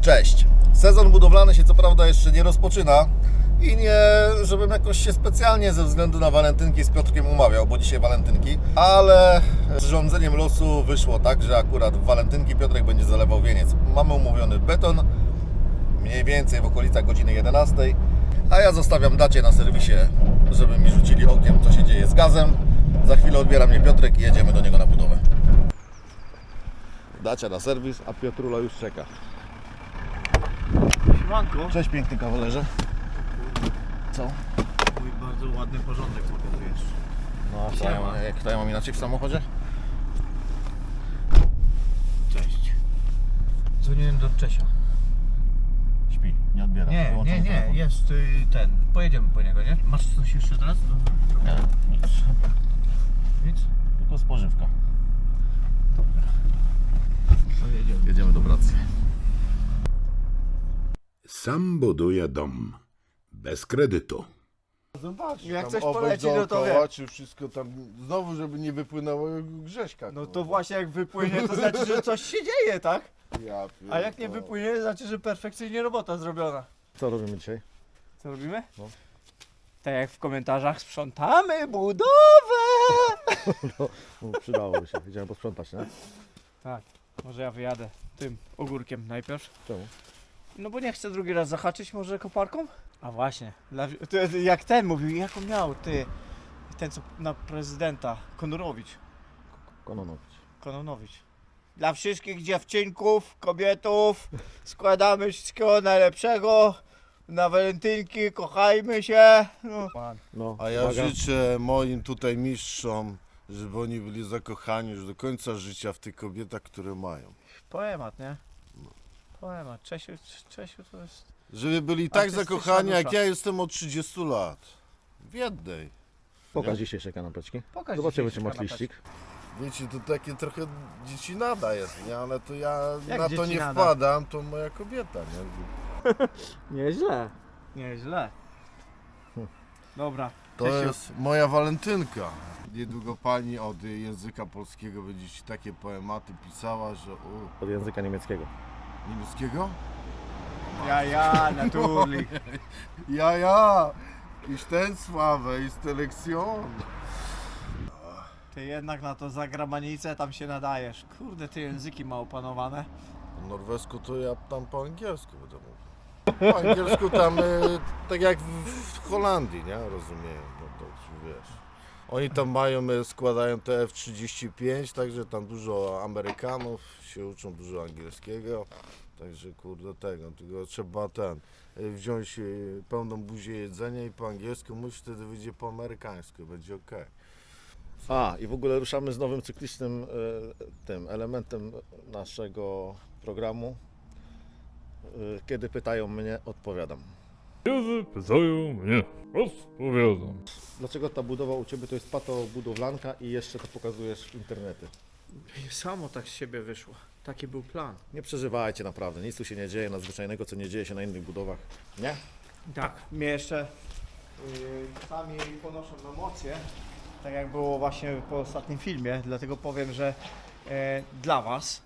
Cześć. Sezon budowlany się co prawda jeszcze nie rozpoczyna i nie, żebym jakoś się specjalnie ze względu na walentynki z Piotrkiem umawiał, bo dzisiaj walentynki, ale z rządzeniem losu wyszło tak, że akurat w walentynki Piotrek będzie zalewał wieniec. Mamy umówiony beton, mniej więcej w okolicach godziny 11, a ja zostawiam dacie na serwisie, żeby mi rzucili okiem, co się dzieje z gazem. Za chwilę odbiera mnie Piotrek i jedziemy do niego na budowę. Dacia na serwis, a Piotrula już czeka. Siemanko. Cześć piękny kawalerze. Co? Mój bardzo ładny porządek pokazujesz. No a co ja mam, jak to ja mam inaczej w samochodzie? Cześć. Dzwoniłem do Czesia. Śpi, nie odbiera. Nie, nie, nie, telefon. jest y, ten. Pojedziemy po niego, nie? Masz coś jeszcze teraz? Do... Nie, nic. Nic? Tylko spożywka. Pojedziemy. Jedziemy do pracy. Sam buduje dom. Bez kredytu. Zobacz, Jak tam coś poleci, no to dookoła, wie. czy wszystko tam, znowu, żeby nie wypłynęło Grześka. No to kurwa. właśnie jak wypłynie, to znaczy, że coś się dzieje, tak? Ja A jak nie pierdolę. wypłynie, to znaczy, że perfekcyjnie robota zrobiona. Co robimy dzisiaj? Co robimy? No. Tak jak w komentarzach, sprzątamy budowę! No, przydałoby się. Idziemy posprzątać, nie? Tak, może ja wyjadę tym ogórkiem najpierw. Czemu? No bo nie chcę drugi raz zahaczyć może koparką? A właśnie, dla, to jak ten mówił, jak on miał, ty, ten co na prezydenta, Konurowicz, Kononowicz. Kononowicz. Dla wszystkich dziewczynków, kobietów składamy wszystkiego najlepszego, na walentynki, kochajmy się. No. No, A ja uwaga. życzę moim tutaj mistrzom, żeby oni byli zakochani już do końca życia w tych kobietach, które mają. Poemat, nie? Poemat, Czesiu, Czesiu to jest... Żeby byli tak Artystyczna zakochani, jak dusza. ja jestem od 30 lat. W jednej. Pokaż dzisiejsze kanapeczki. Pokaż Zobaczymy, czy masz liścik. Wiecie, to takie trochę dziecinada jest, nie? Ale to ja Jak na to nie dziecinada? wpadam, to moja kobieta, nie? Nieźle. Nieźle. Dobra. To Czesiu. jest moja walentynka. Niedługo pani od języka polskiego będzie ci takie poematy pisała, że u, Od języka niemieckiego. Niemieckiego? Ja, ja, naturlich. Ja, ja! Ich ten sławę, ist. Ty jednak na to zagramanicę tam się nadajesz. Kurde, ty języki ma opanowane. Po norwesku to ja tam po angielsku będę mówił. Po angielsku tam e, tak jak w, w Holandii, nie? Rozumieją, no to już wiesz. Oni tam mają, e, składają te F-35, także tam dużo Amerykanów się uczą dużo angielskiego. Także kurde tego, tylko trzeba ten, e, wziąć e, pełną buzię jedzenia i po angielsku mówić, wtedy wyjdzie po amerykańsku, będzie okej. A, i w ogóle ruszamy z nowym cyklicznym tym elementem naszego programu. Kiedy pytają mnie, odpowiadam. Kiedy pytają mnie, odpowiadam. Dlaczego ta budowa u Ciebie to jest pato budowlanka i jeszcze to pokazujesz w internety? Samo tak z siebie wyszło. Taki był plan. Nie przeżywajcie naprawdę, nic tu się nie dzieje nadzwyczajnego, co nie dzieje się na innych budowach. Nie? Tak. Mnie jeszcze yy, czasami ponoszą emocje, tak jak było właśnie po ostatnim filmie, dlatego powiem, że e, dla Was,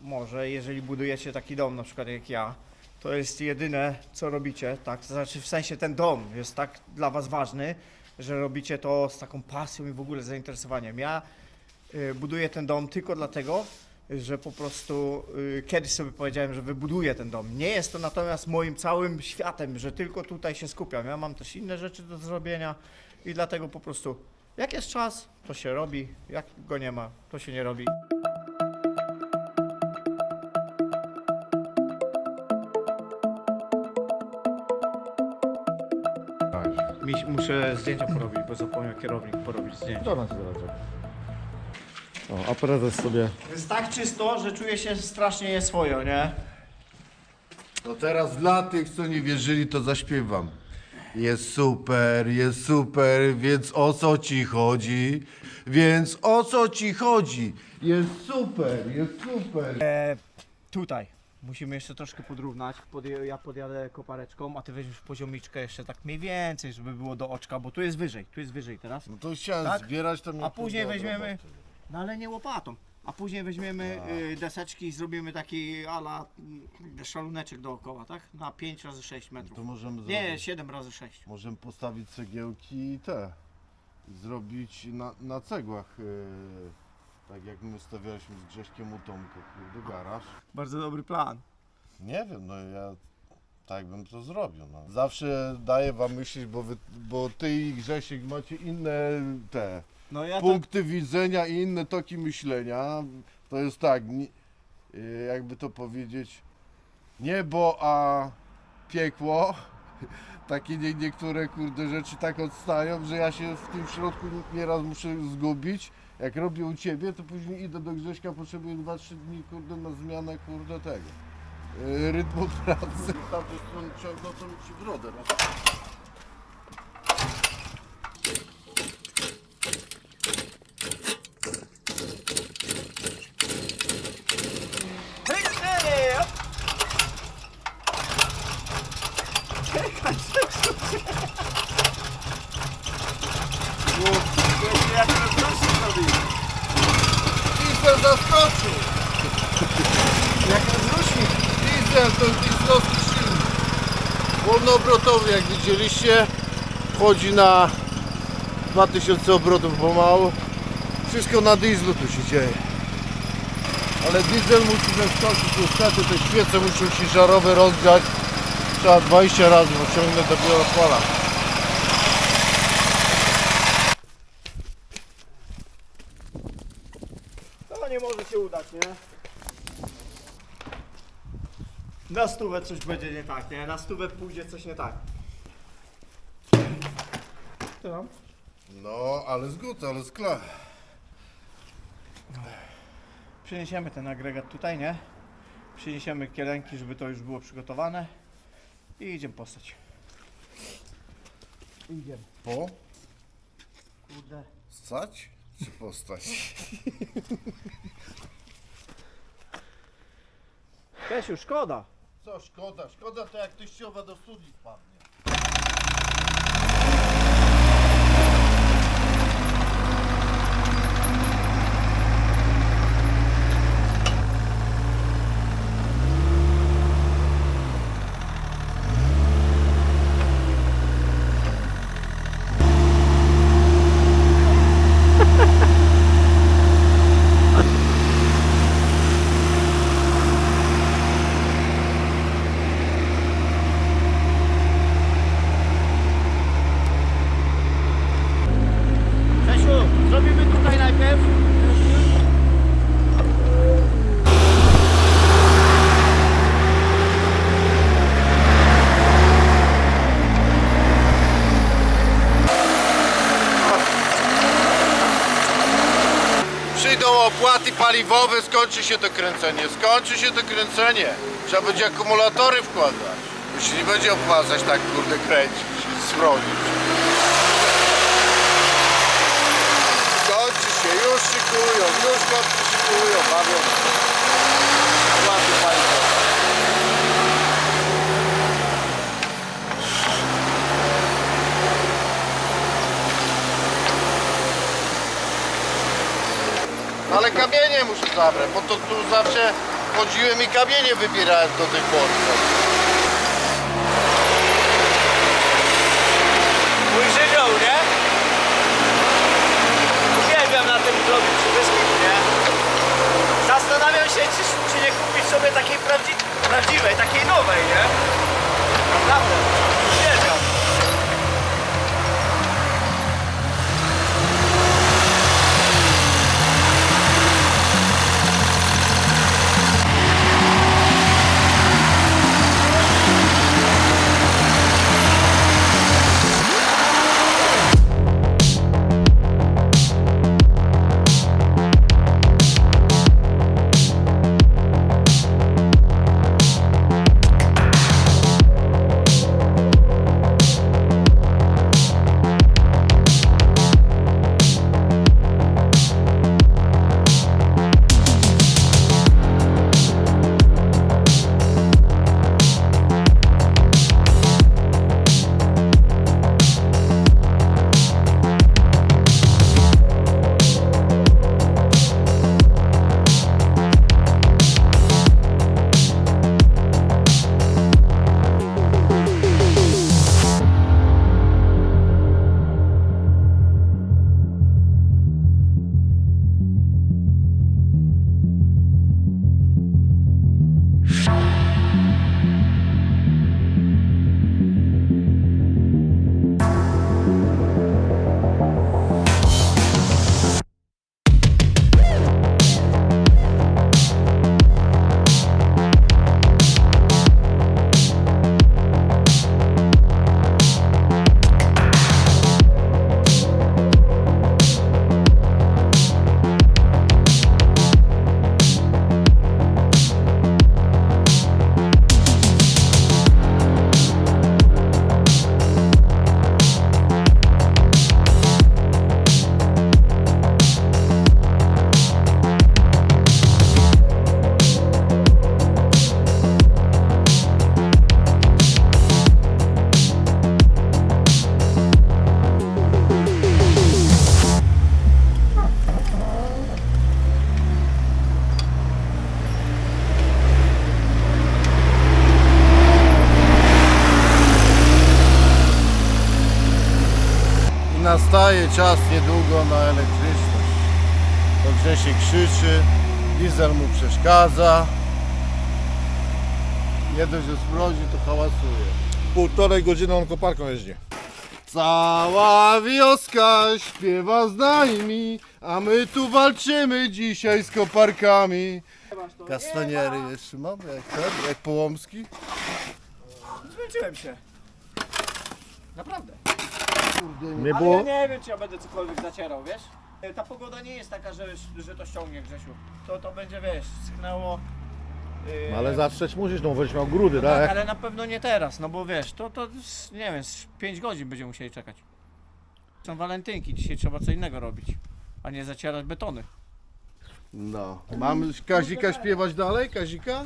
może jeżeli budujecie taki dom, na przykład jak ja, to jest jedyne, co robicie, tak? Znaczy w sensie ten dom jest tak dla Was ważny, że robicie to z taką pasją i w ogóle zainteresowaniem. Ja y, buduję ten dom tylko dlatego, że po prostu y, kiedyś sobie powiedziałem, że wybuduję ten dom. Nie jest to natomiast moim całym światem, że tylko tutaj się skupiam. Ja mam też inne rzeczy do zrobienia i dlatego po prostu jak jest czas, to się robi, jak go nie ma, to się nie robi. Mi- Muszę zdjęcia porobić, bo zapomniał kierownik porobić zdjęcia. To na Cię zaraz O, a prezes sobie Jest tak czysto, że czuję się strasznie nieswojo, nie? No teraz dla tych, co nie wierzyli, to zaśpiewam. Jest super, jest super, więc o co ci chodzi? Więc o co ci chodzi? Jest super, jest super. E, tutaj. Musimy jeszcze troszkę podrównać. Podje, ja podjadę kopareczką, a ty weźmiesz poziomiczkę jeszcze tak mniej więcej, żeby było do oczka, bo tu jest wyżej, tu jest wyżej teraz. No to chciałem Tak? zbierać, mnie A później weźmiemy-. No ale nie łopatą. A później weźmiemy y, deseczki i zrobimy taki ala y, szaluneczek dookoła, tak? Na 5 razy 6 metrów. To możemy Nie, zrobić. 7 razy 6. Możemy postawić cegiełki i te. Zrobić na, na cegłach. Yy, tak jak my stawialiśmy z Grześkiem u Tomka, kurde, garaż. Bardzo dobry plan. Nie wiem, no ja tak bym to zrobił. No. Zawsze daję wam myśleć, bo, wy, bo ty i Grzesiek macie inne te No ja punkty widzenia i inne toki myślenia. To jest tak, y, jakby to powiedzieć, niebo a piekło. Takie nie, niektóre kurde rzeczy tak odstają, że ja się w tym środku nieraz muszę zgubić. Jak robię u ciebie, to później idę do Grześka, potrzebuję 2-3 dni kurde na zmianę kurde tego y, rytmu pracy. Tam też strony ciągną, to mi ci. Diesel zaskoczył! Jak rozrusznik. Diesel to dieslowski silnik. Jak widzieliście. Wchodzi na 2000 obrotów pomału. Wszystko na dieslu tu się dzieje. Ale diesel musi zaskoczyć. Niestety te świece muszą się żarowe rozgrzać. Trzeba 20 razy, bo ciągle dopiero odpala. To nie może się udać, nie? Na stówę coś będzie nie tak, nie? Na stówę pójdzie coś nie tak. Co tam? No, ale zgód, ale skla. Przeniesiemy ten agregat tutaj, nie? Przeniesiemy kielenki, żeby to już było przygotowane. I idziemy postać. Idziemy. Po? Kurde. Stać? Czy postać? Kesiu, szkoda. Co, szkoda, szkoda to jak teściowa do studii wpadnie. Kesiu, zrobimy tutaj najpierw. Przyjdą opłaty paliwowe, skończy się to kręcenie. Skończy się to kręcenie. Trzeba będzie akumulatory wkładać. Już nie będzie opłacać tak kurde kręcić, smrodzić. Skończy się, już szykują, już kończy szykują, bawią. Ale kamienie muszę zabrać, bo to tu zawsze chodziłem i kamienie wybierałem do tej pory. Mój żywioł, nie? Uwielbiam na tym zrobić przy wszystkim, nie? Zastanawiam się, czy, czy nie kupić sobie takiej prawdzi prawdziwej, takiej nowej, nie? Naprawdę, nastaje czas niedługo na elektryczność. To Grzesiek krzyczy, diesel mu przeszkadza. Nie dość, że smrodzi, to hałasuje. Półtorej godziny on koparką jeździ. Cała wioska śpiewa z nami, a my tu walczymy dzisiaj z koparkami. Kastaniery jeszcze mam, jak ten, jak Połomski. Zmęczyłem się. Naprawdę. Nie Ale było, ja nie wiem, czy ja będę cokolwiek zacierał, wiesz? E, Ta pogoda nie jest taka, że, że to ściągnie, Grzesiu. To, to będzie, wiesz, sknęło... Yy, Ale zatrzeć musisz, no będziesz miał grudy, tak, tak? ale na pewno nie teraz, no bo wiesz, to, to z- nie wiem, z 5 godzin będziemy musieli czekać. Są walentynki, dzisiaj trzeba co innego robić, a nie zacierać betony. No. Mamy Kazika śpiewać dalej? Kazika?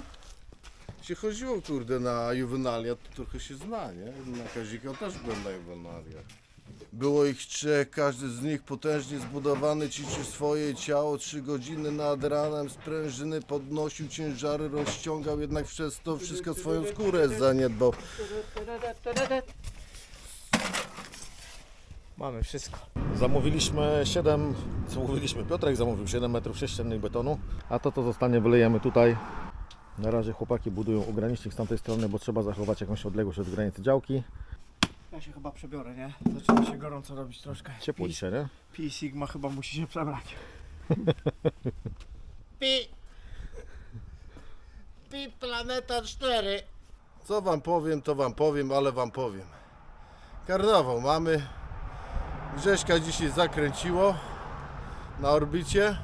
Się chodziło kurde na juwenalia, to trochę się zna, nie? Na Kazika też byłem na juwenalia. Było ich trzech, każdy z nich potężnie zbudowany, ćwiczył swoje ciało, trzy godziny nad ranem, sprężyny podnosił ciężary, rozciągał, jednak przez to wszystko swoją skórę zaniedbał. Mamy wszystko. Zamówiliśmy 7, zamówiliśmy, Piotrek zamówił 7 metrów sześciennych betonu, a to co zostanie wylejemy tutaj. Na razie chłopaki budują ogranicznik z tamtej strony, bo trzeba zachować jakąś odległość od granicy działki. Ja się chyba przebiorę, nie? Zaczyna się gorąco robić troszkę. Ciepło Pi, dzisiaj, nie? Pi Sigma chyba musi się przebrać. Pi. Pi Planeta 4. Co wam powiem, to wam powiem, ale wam powiem. Karnawał mamy. Grześka dzisiaj zakręciło na orbicie.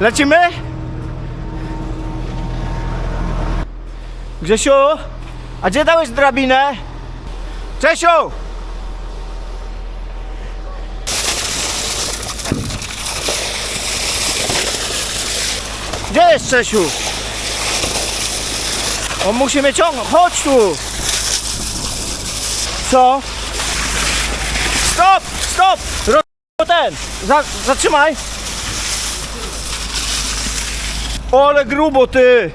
Lecimy? Grzesiu, a gdzie dałeś drabinę? Czesiu! Gdzie jest Czesiu? On musi mnie ciągnąć. Chodź tu! Co? Stop! Stop! Roz... ten! Za... Zatrzymaj! Ole grubo ty!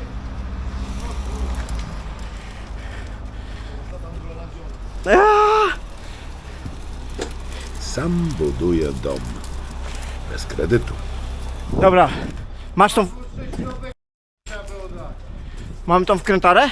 Aaa! Sam buduje dom. Bez kredytu. Dobra, masz tą... Mam tą wkrętarę?